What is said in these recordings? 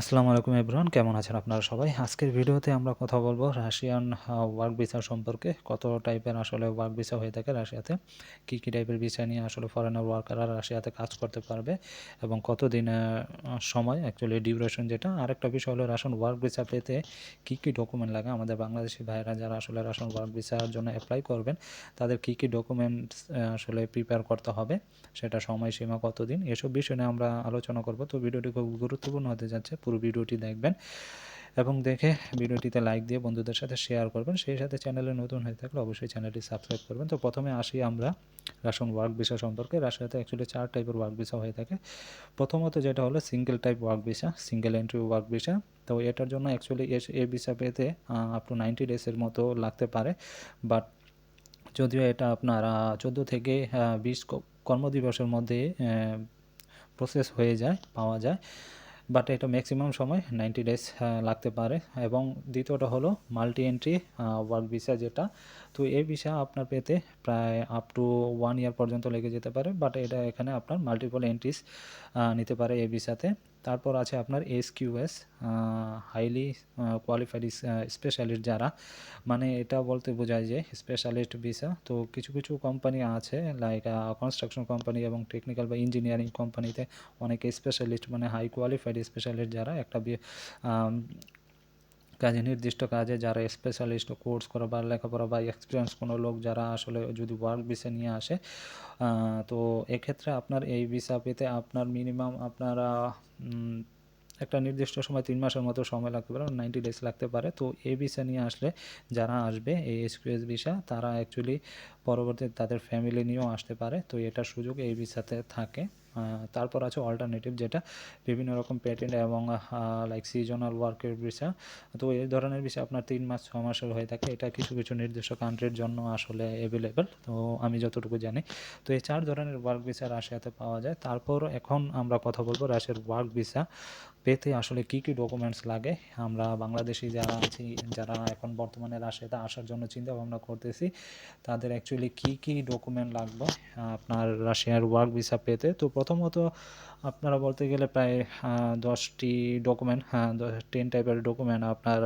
আসসালামু আলাইকুম এভরিওয়ান, কেমন আছেন আপনারা সবাই? আজকের ভিডিওতে আমরা কথা বলব রাশিয়ান ওয়ার্ক ভিসা সম্পর্কে। কত টাইপের আসলে ওয়ার্ক ভিসা হয়ে থাকে রাশিয়াতে? কী কী টাইপের ভিসা নিয়ে আসলে ফরেনার ওয়ার্কাররা রাশিয়াতে কাজ করতে পারবে? এবং কত দিন সময় অ্যাকচুয়ালি ডিউরেশন যেটা? আরেকটা বিষয় হলো রাশন ওয়ার্ক ভিসা পেতে কী কী ডকুমেন্ট লাগে? আমাদের বাংলাদেশি ভাইয়েরা যারা আসলে রাশন ওয়ার্ক ভিসার জন্য অ্যাপ্লাই করবেন, তাদের কী কী ডকুমেন্টস আসলে প্রিপেয়ার করতে হবে? সেটা সময়সীমা কতদিন? এসব বিষয় নিয়ে আমরা আলোচনা করব। তো ভিডিওটি খুব গুরুত্বপূর্ণ হতে যাচ্ছে। পুরো ভিডিওটি দেখবেন এবং দেখে ভিডিওটিতে লাইক দিয়ে বন্ধুদের সাথে শেয়ার করবেন। সেই সাথে চ্যানেলে নতুন হয়ে থাকলে অবশ্যই চ্যানেলটি সাবস্ক্রাইব করবেন। তো প্রথমে আসি আমরা রাশন ওয়ার্ক ভিসা সম্পর্কে। রাশিয়াতে অ্যাকচুয়ালি চার টাইপের ওয়ার্ক ভিসা হয়ে থাকে। প্রথমত যেটা হলো single type work visa single entry work visa তো এটার জন্য অ্যাকচুয়ালি এ ভিসা পেতে আপ টু নাইনটি ডেজের মতো লাগতে পারে। বাট যদিও এটা আপনার চোদ্দ থেকে বিশ কর্মদিবসের মধ্যে প্রসেস হয়ে যায়, পাওয়া যায়। বাট এটা ম্যাক্সিমাম সময় নাইনটি ডেজ লাগতে পারে। এবং দ্বিতীয়টা হলো মাল্টি এন্ট্রি ওয়ার্ক ভিসা যেটা। তো এই ভিসা আপনার পেতে প্রায় আপ টু ওয়ান ইয়ার পর্যন্ত লেগে যেতে পারে। বাট এটা এখানে আপনার মাল্টিপল এন্ট্রিস নিতে পারে এই ভিসাতে তারপর আছে আপনার S QS highly qualified specialist যারা। মানে এটা বলতে বোঝায় যে স্পেশালিস্ট ভিসা তো কিছু কিছু কোম্পানি আছে লাইক কনস্ট্রাকশন কোম্পানি এবং টেকনিক্যাল বা ইঞ্জিনিয়ারিং কোম্পানিতে অনেক স্পেশালিস্ট মানে হাই কোয়ালিফাইড স্পেশালিস্ট যারা, একটা কাজে, নির্দিষ্ট কাজে যারা স্পেশালিস্ট কোর্স করা বা লেখাপড়া বা এক্সপিরিয়েন্স কোনো লোক যারা আসলে যদি ওয়ার্ক ভিসা নিয়ে আসে তো এক্ষেত্রে আপনার এই ভিসা পেতে আপনার মিনিমাম আপনারা একটা নির্দিষ্ট সময় তিন মাসের মতো সময় লাগতে পারে নাইনটি ডেজ লাগতে পারে। তো এই ভিসা নিয়ে আসলে যারা আসবে, এই এসকিউএস ভিসা তারা অ্যাকচুয়ালি পরবর্তী তাদের ফ্যামিলি নিয়েও আসতে পারে। তো এটার সুযোগ এই ভিসাতে থাকে। তারপর আছে অল্টারনেটিভ যেটা বিভিন্ন রকম পেটেন্ট এবং লাইক সিজনাল ওয়ার্কের ভিসা তো এই ধরনের ভিসা আপনার তিন মাস, ছ মাসের হয়ে থাকে। এটা কিছু কিছু নির্দিষ্ট কান্ট্রির জন্য আসলে অ্যাভেলেবেল তো আমি যতটুকু জানি। তো এই চার ধরনের ওয়ার্ক ভিসা রাশিয়াতে পাওয়া যায়। তারপর এখন আমরা কথা বলব রাশিয়ার ওয়ার্ক ভিসা পেতে আসলে কি কি ডকুমেন্টস লাগে। আমরা বাংলাদেশি যারা আছি, যারা এখন বর্তমানে রাশিয়াতে আসার জন্য চিন্তা ভাবনা করতেছি, তাদের অ্যাকচুয়ালি কি কি ডকুমেন্ট লাগবে আপনার রাশিয়ার ওয়ার্ক ভিসা পেতে? তো প্রথমত আপনারা বলতে গেলে প্রায় দশটি ডকুমেন্ট হ্যাঁ টেন টাইপের ডকুমেন্ট আপনার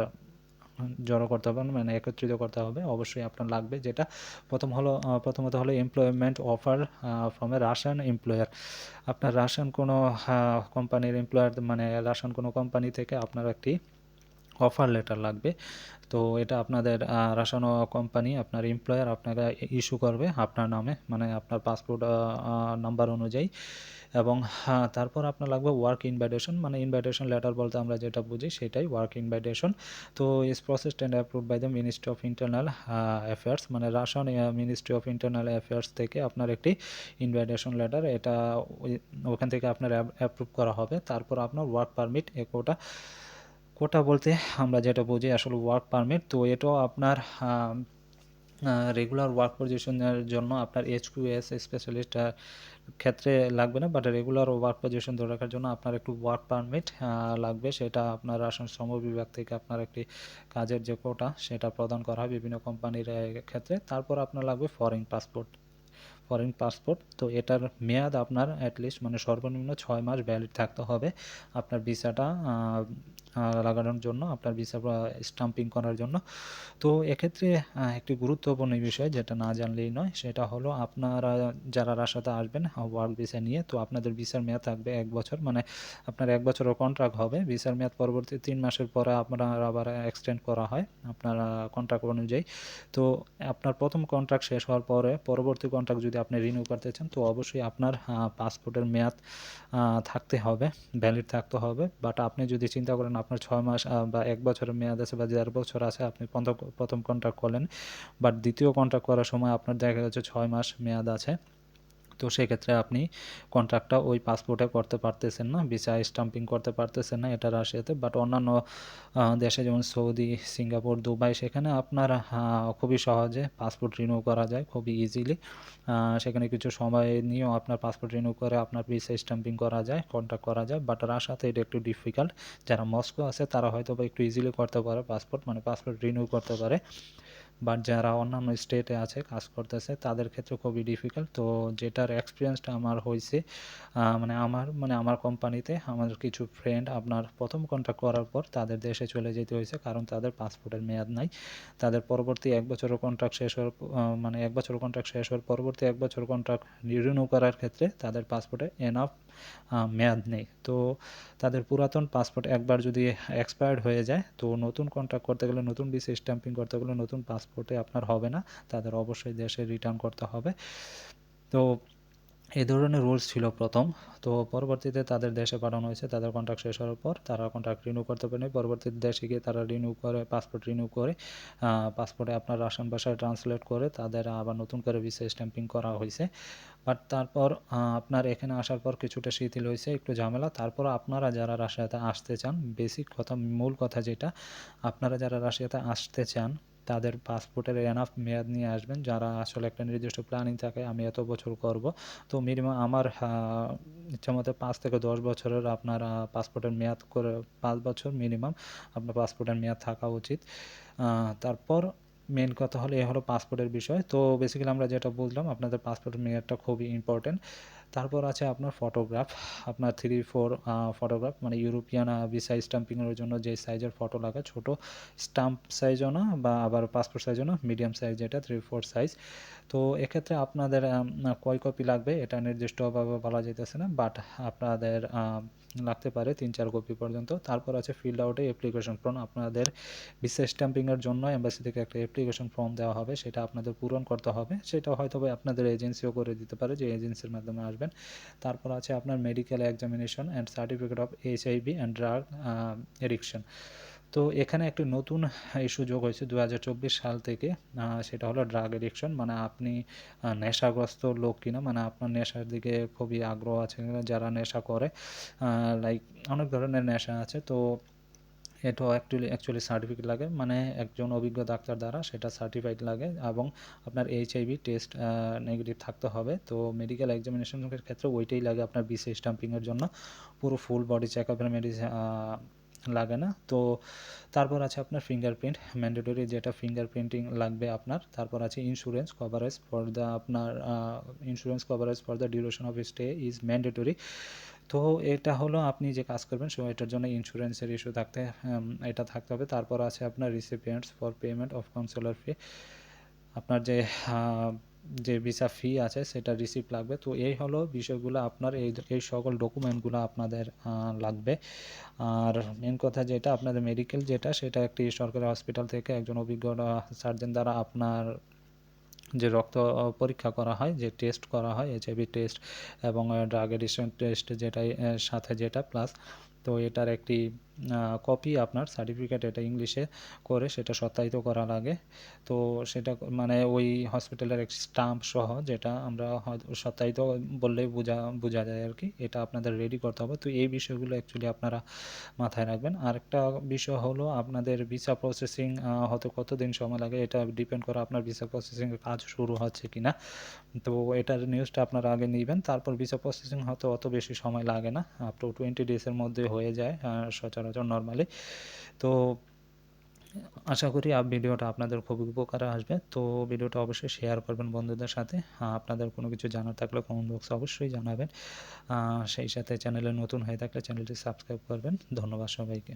জড়ো করতে হবে মানে একত্রিত করতে হবে। অবশ্যই আপনার লাগবে যেটা। প্রথম হলো প্রথমত হলো employment offer from a Russian employer আপনার রাশিয়ান কোনো কোম্পানির এমপ্লয়ার মানে রাশিয়ান কোনো কোম্পানি থেকে আপনার একটি অফার লেটার লাগবে। তো এটা আপনাদের রাসানো কোম্পানি আপনার এমপ্লয়ার আপনাকে ইস্যু করবে আপনার নামে মানে আপনার পাসপোর্ট নাম্বার অনুযায়ী। এবং তারপর আপনার লাগবে ওয়ার্ক ইনভাইটেশন মানে ইনভাইটেশন লেটার বলতে আমরা যেটা বুঝি সেটাই ওয়ার্ক ইনভাইটেশন তো is process and approve by the ministry of internal affairs মানে Russian ministry of internal affairs থেকে আপনার একটি ইনভাইটেশন লেটার এটা ওখান থেকে আপনার অ্যাপ্রুভ করা হবে। তারপর আপনার ওয়ার্ক পারমিট এ কোটা বলতে আমরা যেটা বুঝি আসলে ওয়ার্ক পারমিট তো এটাও আপনার রেগুলার ওয়ার্ক পজিশনের জন্য আপনার এইচ কিউ এস স্পেশালিস্ট ক্ষেত্রে লাগবে না বাট রেগুলার ওয়ার্ক পজিশন ধরে রাখার জন্য আপনার একটু ওয়ার্ক পারমিট লাগবে। সেটা আপনার রাসায়ন শ্রম বিভাগ থেকে আপনার একটি কাজের যে কোটা সেটা প্রদান করা হয় বিভিন্ন কোম্পানির ক্ষেত্রে। তারপর আপনার লাগবে ফরেন পাসপোর্ট ফরেন পাসপোর্ট তো এটার মেয়াদ আপনার অ্যাটলিস্ট মানে সর্বনিম্ন ছয় মাস ভ্যালিড থাকতে হবে। আপনার ভিসাটা লাগানোর জন্য, আপনার ভিসা স্টাম্পিং করার জন্য। তো এক্ষেত্রে একটি গুরুত্বপূর্ণ বিষয় যেটা না জানলেই নয়, সেটা হলো আপনারা যারা রাশাতে আসবেন ওয়ার্ক ভিসা নিয়ে, তো আপনাদের ভিসার মেয়াদ থাকবে এক বছর। মানে আপনার এক বছরের কন্ট্রাক্ট হবে ভিসার মেয়াদ পরবর্তী তিন মাসের পরে আপনার আবার এক্সটেন্ড করা হয়, আপনার কন্ট্রাক্ট অনুযায়ী। তো আপনার প্রথম কন্ট্রাক্ট শেষ হওয়ার পরে, পরবর্তী কন্ট্রাক্ট যদি আপনি রিনিউ করতে চান, তো অবশ্যই আপনার পাসপোর্টের মেয়াদ থাকতে হবে ভ্যালিড থাকতে হবে। বাট আপনি যদি চিন্তা করেন আপনার ছয় মাস বা এক বছরের মেয়াদ আছে বা দেড় বছর আছে, আপনি প্রথম কন্ট্রাক্ট করলেন। বাট দ্বিতীয় কন্ট্রাক্ট করার সময় আপনার দেখা যাচ্ছে ছয় মাস মেয়াদ আছে। তো সেক্ষেত্রে আপনি কন্ট্রাক্টটা ওই পাসপোর্টে করতে পারতেছেন না ভিসা স্টাম্পিং করতে পারতেছেন না এটা রাশিয়াতে বাট অন্যান্য দেশে যেমন সৌদি, সিঙ্গাপুর, দুবাই সেখানে আপনার খুবই সহজে পাসপোর্ট রিনিউ করা যায় খুবই ইজিলি সেখানে কিছু সময় নিয়েও আপনার পাসপোর্ট রিনিউ করে আপনার ভিসা স্টাম্পিং করা যায় কন্ট্যাক্ট করা যায় বাট রাশিয়াতে এটা একটু ডিফিকাল্ট যারা মস্কো আছে তারা হয়তো বা একটু ইজিলি করতে পারে পাসপোর্ট মানে পাসপোর্ট রিনিউ করতে পারে। বাট যারা অন্যান্য স্টেটে আছে, কাজ করতেছে, তাদের ক্ষেত্রে খুবই ডিফিকাল্ট তো যেটার এক্সপিরিয়েন্সটা আমার হয়েছে মানে আমার মানে আমার কোম্পানিতে আমার কিছু ফ্রেন্ড আপনার প্রথম কন্ট্রাক্ট করার পর তাদের দেশে চলে যেতে হয়েছে, কারণ তাদের পাসপোর্টের মেয়াদ নাই। তাদের পরবর্তী এক বছরের কন্ট্রাক্ট শেষ হওয়ার মানে এক বছর কন্ট্রাক্ট শেষ হওয়ার পরবর্তী এক বছর কন্ট্রাক্ট রিনিউ করার ক্ষেত্রে তাদের পাসপোর্টে এনাফ মেয়াদ নেই। তো তাদের পুরাতন পাসপোর্ট একবার যদি এক্সপায়ার্ড হয়ে যায়, তো নতুন কন্ট্রাক্ট করতে গেলে, নতুন বিসি স্ট্যাম্পিং করতে গেলে নতুন পাসপোর্টে আপনার হবে না। তাদের অবশ্যই দেশে রিটার্ন করতে হবে। তো এই ধরনের রুলস ছিল প্রথম। তো পরবর্তীতে তাদের দেশে পাঠানো হয়েছে। তাদের কন্ট্রাক্ট শেষ হওয়ার পর তারা কন্ট্রাক্ট রিনিউ করতে পারেনি। পরবর্তীতে দেশে গিয়ে তারা রিনিউ করে পাসপোর্ট রিনিউ করে পাসপোর্টে আপনার রাশন ভাষায় ট্রান্সলেট করে তাদের আবার নতুন করে ভিসা স্ট্যাম্পিং করা হয়েছে। বাট তারপর আপনার এখানে আসার পর কিছুটা শিথিল হয়েছে, একটু ঝামেলা। তারপর আপনারা যারা রাশিয়াতে আসতে চান বেসিক কথা, মূল কথা যেটা, আপনারা যারা রাশিয়াতে আসতে চান, তাদের পাসপোর্টের এনাফ মেয়াদ নিয়ে আসবেন। যারা আসলে একটা নির্দিষ্ট প্ল্যানিং থাকে, আমি এত বছর করব। তো মিনিমাম আমার ইচ্ছা মতো পাঁচ থেকে দশ বছরের আপনার পাসপোর্টের মেয়াদ করে, পাঁচ বছর মিনিমাম আপনার পাসপোর্টের মেয়াদ থাকা উচিত। তারপর মেন কথা হলো, এ হলো পাসপোর্টের বিষয়। তো বেসিক্যালি আমরা যেটা বুঝলাম আপনাদের পাসপোর্টের মেয়াদটা খুবই ইম্পর্টেন্ট তারপর আছে আপনার ফটোগ্রাফ আপনার থ্রি ফোর ফটোগ্রাফ মানে ইউরোপিয়ান ভিসা স্টাম্পিংয়ের জন্য যে সাইজের ফটো লাগে, ছোট স্টাম্প সাইজও না, বা আবার পাসপোর্ট সাইজও না মিডিয়াম সাইজ যেটা থ্রি ফোর সাইজ তো এক্ষেত্রে আপনাদের কয় কপি লাগবে এটা নির্দিষ্টভাবে বলা যেতেছে না বাট আপনাদের লাগতে পারে তিন, চার কপি পর্যন্ত। তারপর আছে ফিল্ড আউটে অ্যাপ্লিকেশন ফর্ম আপনাদের ভিসা স্ট্যাম্পিংয়ের জন্য এম্বাসি থেকে একটা অ্যাপ্লিকেশন ফর্ম দেওয়া হবে, সেটা আপনাদের পূরণ করতে হবে। সেটা হয়তো আপনাদের এজেন্সিও করে দিতে পারে, যে এজেন্সির মাধ্যমে আসবেন তারপর আছে আপনার medical examination and certificate of H IV and drug addiction তো এখানে একটি নতুন ইস্যু যোগ হয়েছে দু হাজার চব্বিশ সাল থেকে। সেটা হলো ড্রাগ এডিকশন মানে আপনি নেশাগ্রস্ত লোক কিনা মানে আপনার নেশার দিকে খুবই আগ্রহ আছে যারা নেশা করে লাইক অনেক ধরনের নেশা আছে। তো এটাও অ্যাকচুয়ালি অ্যাকচুয়ালি সার্টিফিকেট লাগে। মানে একজন অভিজ্ঞ ডাক্তার দ্বারা সেটা সার্টিফাইড লাগে এবং আপনার এইচ আইভি টেস্ট নেগেটিভ থাকতে হবে। তো মেডিকেল এক্সামিনেশনের ক্ষেত্রে ওইটাই লাগে আপনার বিসি স্টাম্পিংয়ের জন্য। পুরো ফুল বডি চেক আপের মেডিসিন লাগে না। তো তারপর আছে আপনার ফিঙ্গারপ্রিন্ট ম্যান্ডেটরি যেটা ফিঙ্গারপ্রিন্টিং লাগবে আপনার। তারপর আছে ইন্স্যুরেন্স কভারেজ ফর দ্য আপনার insurance coverage for the duration of stay is mandatory তো এটা হলো আপনি যে কাজ করবেন সো এটার জন্য ইন্স্যুরেন্সের ইস্যু থাকতে এটা থাকতে হবে। তারপর আছে আপনার recipients for payment of counsellor fee আপনার যে যে ভিসা ফি আছে সেটা রিসিপ্ট লাগবে। তো এই হলো বিষয়গুলো আপনার, এই এই সকল ডকুমেন্টগুলো আপনাদের লাগবে। আর মেন কথা যেটা, আপনাদের মেডিকেল যেটা, সেটা একটি সরকারি হসপিটাল থেকে একজন অভিজ্ঞ সার্জন দ্বারা আপনার যে রক্ত পরীক্ষা করা হয়, যে টেস্ট করা হয় এইচআইভি টেস্ট এবং ড্রাগ এডিশন টেস্ট যেটাই সাথে যেটা প্লাস তো এটার একটি কপি আপনার সার্টিফিকেট এটা ইংলিশে করে সেটা সত্যায়িত করা লাগে। তো সেটা মানে ওই হসপিটালের এক স্টাম্প সহ যেটা আমরা সত্যায়িত বললেই বোঝা বোঝা যায় আর কি এটা আপনাদের রেডি করতে হবে। তো এই বিষয়গুলো অ্যাকচুয়ালি আপনারা মাথায় রাখবেন। আরেকটা বিষয় হলো আপনাদের ভিসা প্রসেসিং হতে কতদিন সময় লাগে এটা ডিপেন্ড করে আপনার ভিসা প্রসেসিংয়ের কাজ শুরু হচ্ছে কি না তো এটার নিউজটা আপনারা আগে নেবেন। তারপর ভিসা প্রসেসিং হতে অত বেশি সময় লাগে না। আপ টু টোয়েন্টি ডেজের মধ্যে হয়ে যায় সচরাচর নর্মালি তো আশা করি ভিডিওটা আপনাদের খুবই উপকারে আসবে। তো ভিডিওটা অবশ্যই শেয়ার করবেন বন্ধুদের সাথে। আপনাদের কোনো কিছু জানার থাকলে কমেন্ট বক্সে অবশ্যই জানাবেন। সেই সাথে চ্যানেলে নতুন হয়ে থাকলে চ্যানেলটি সাবস্ক্রাইব করবেন। ধন্যবাদ সবাইকে।